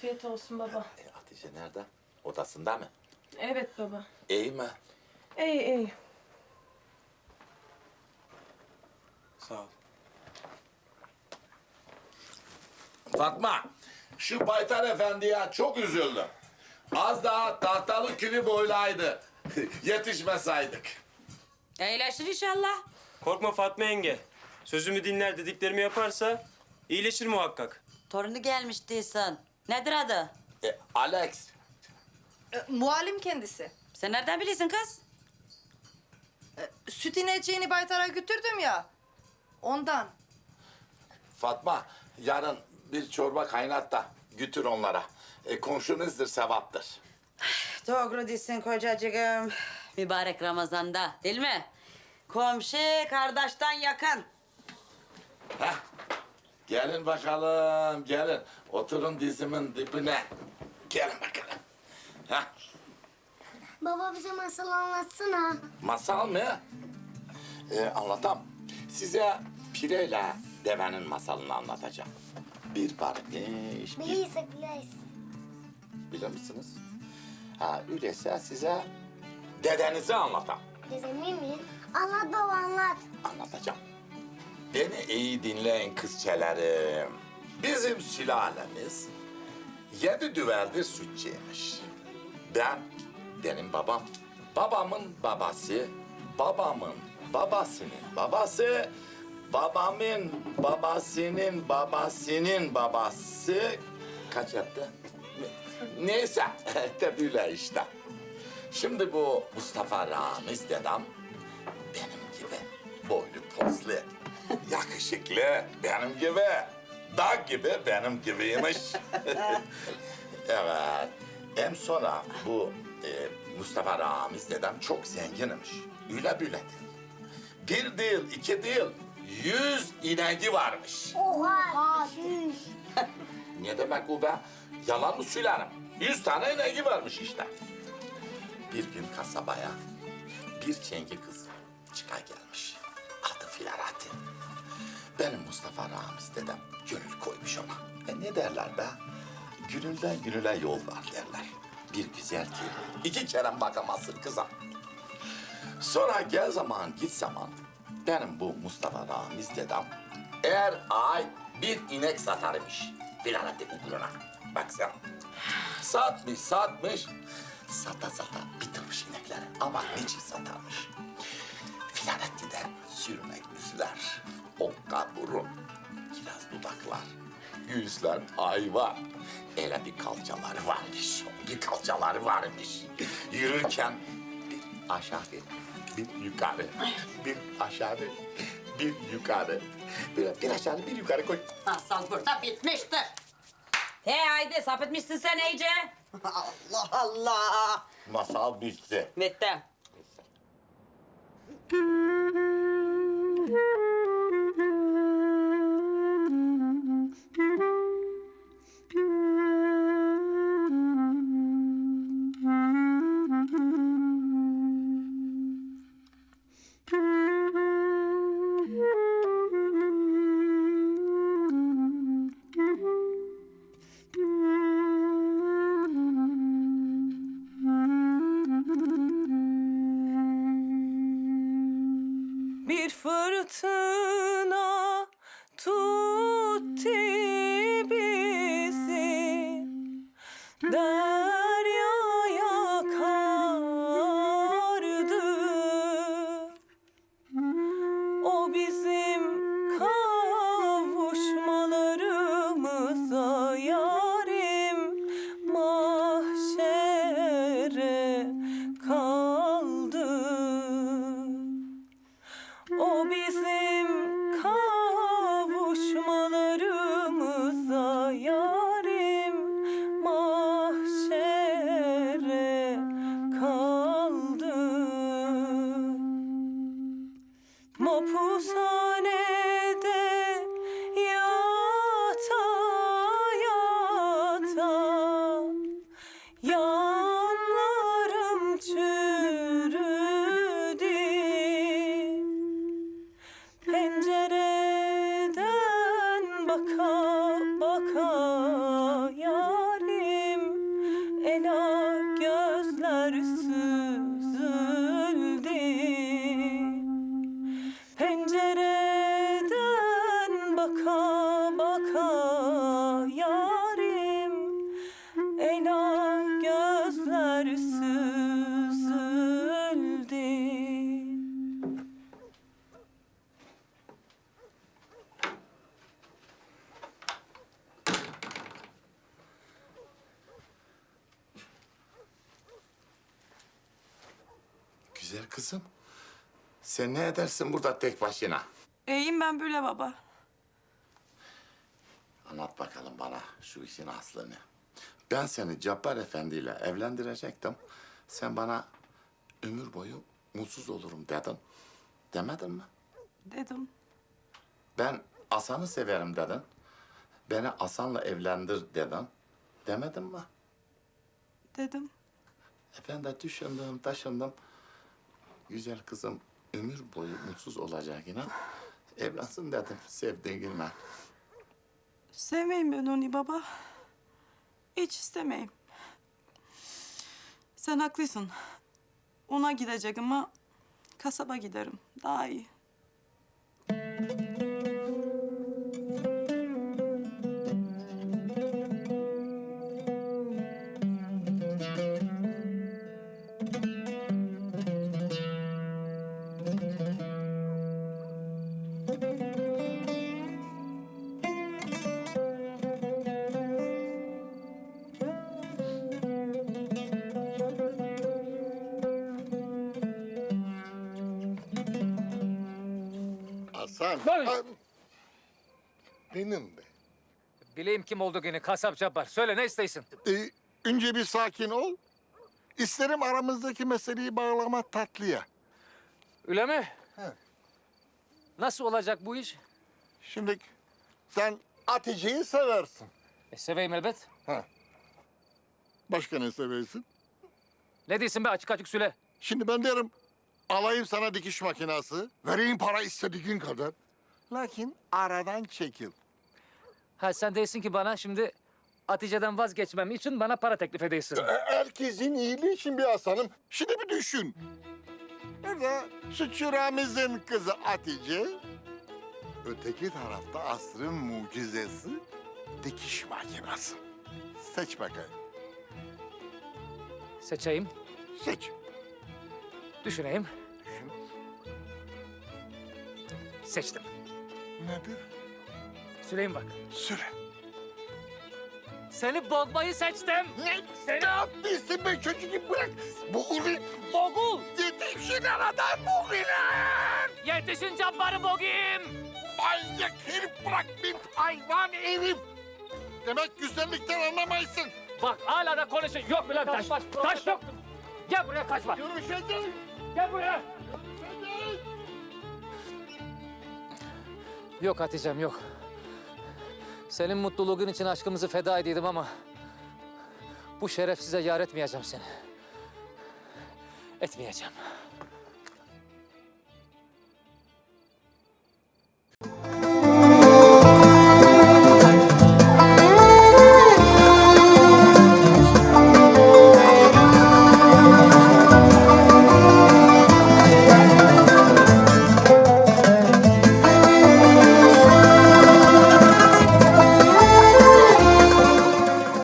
Afiyet olsun baba. E, Hatice nerede? Odasında mı? Evet baba. İyi mi? İyi iyi. Sağ ol. Fatma, şu Baytar Efendi'ye çok üzüldüm. Az daha tahtalı külü boylaydı. Yetişmesaydık. İyileşir inşallah. Korkma Fatma yenge. Sözümü dinler dediklerimi yaparsa iyileşir muhakkak. Torunu gelmiş değilsin. Nedir adı? E, Alex, E, muallim kendisi. Sen nereden biliyorsun kız? E, süt ineceğini baytara götürdüm ya. Ondan. Fatma yarın bir çorba kaynat da götür onlara. E, komşunuzdur, sevaptır. Doğru değilsin kocacığım. Mübarek Ramazan'da değil mi? Komşu kardeşten yakın. Gelin bakalım, gelin. Oturun dizimin dibine. Gelin bakalım. Heh. Baba bize masal anlatsana. Masal mı? Ee, anlatam. Size pireyle devenin masalını anlatacağım. Bir varmış, bir... Bilirsek biliriz. Bilir misiniz? Ha, öyleyse size dedenizi anlatam. Dedemi mi? Anlat baba anlat. Anlatacağım. Beni iyi dinleyin kızçelerim. Bizim sülalemiz yedi düveldir sütçüymüş. Ben, benim babam, babamın babası, babamın babasının babası, babamın babasının babasının babası kaç yaptı? Ne- Neyse, böyle işte. Şimdi bu Mustafa Ramiz dedem benim gibi boylu poslu, yakışıklı benim gibi, dağ gibi benim gibiymiş. evet. Hem sonra bu e, Mustafa Ramiz dedem çok zenginmiş. Öyle böyle değil. Bir değil, iki değil, yüz ineği varmış. Oha. Şiş. Ne demek bu be? Yalan mı söylerim? Yüz tane ineği varmış işte. Bir gün kasabaya bir çengi kız Benim Mustafa Ramiz dedem gönül koymuş ona. E ne derler be? Gönülden gönüle yol var derler. Bir güzel ki iki kere bakamazsın kıza. Sonra gel zaman git zaman benim bu Mustafa Ramiz dedem eğer ay bir inek satarmış Filarati uğruna. Bak sen. Satmış satmış. Sata sata bitirmiş inekleri. Ama niçin satarmış? Filaretti'de sürünek yüzler, okka burun, kiraz dudaklar, yüzler ayva. Ele bir kalçaları varmış, bir kalçaları varmış. Yürürken bir aşağı, bir yukarı, bir aşağı, bir yukarı. Bir, bir aşağı, bir yukarı koy. Masal burada bitmiştir. He haydi sapıtmışsın sen iyice. Allah Allah. Masal bitti. Bitti. Mm-hmm. Bir fırtına o bizim Güzel kızım. Sen ne edersin burada tek başına? İyiyim ben böyle baba. Anlat bakalım bana şu işin aslını. Ben seni Cabbar Efendi ile evlendirecektim. Sen bana ömür boyu mutsuz olurum dedin. Demedin mi? Dedim. Ben Hasan'ı severim dedin. Beni Hasan'la evlendir dedin. Demedin mi? Dedim. Efendim düşündüm, taşındım. Güzel kızım ömür boyu mutsuz olacağına evlensin dedim sevdiğinle. Sevmeyim ben onu baba. Hiç istemeyim. Sen haklısın. Ona gidecek ama kasaba giderim. Daha iyi. Hasan. Buyur. ha- Benim be. Bileyim kim oldu gene kasap Cabbar. Söyle ne isteyorsun? Ee, önce bir sakin ol. İsterim aramızdaki meseleyi bağlama tatlıya. Öyle mi? He. Nasıl olacak bu iş? Şimdi sen Hatice'yi seversin. E, seveyim elbet. Başka ne seversin? Ne diyorsun be açık açık söyle. Şimdi ben derim alayım sana dikiş makinası. Vereyim para istediğin kadar. Lakin aradan çekil. Ha sen değilsin ki bana şimdi Hatice'den vazgeçmem için bana para teklif ediyorsun. E, Herkesin iyiliği için bir Hasan'ım. Şimdi bir düşün. Burada şu çıramızın kızı Hatice. Öteki tarafta asrın mucizesi dikiş makinesi. Seç bakayım. Seçeyim, Seç. düşüneyim. Seçtim. Nedir? Süleyim bak. Süre. Seni bogmayı seçtim. Ne? Ne yapıyorsun be çocuk? Bırak. Boğulu. Bogul. Yetişin aradan boğulan. Yetişin Cabbar'ı bogayım. Manyak herif bırak bir hayvan herif. Demek güzellikten anlamaysın. Bak hala da konuşun. Yok mu lan taş? Taş yok. Gel buraya kaçma. Görüşeceğiz. Gel buraya. Yok Hatice'm yok. Senin mutluluğun için aşkımızı feda ediyordum ama... ...bu şerefsize yar etmeyeceğim seni. Etmeyeceğim.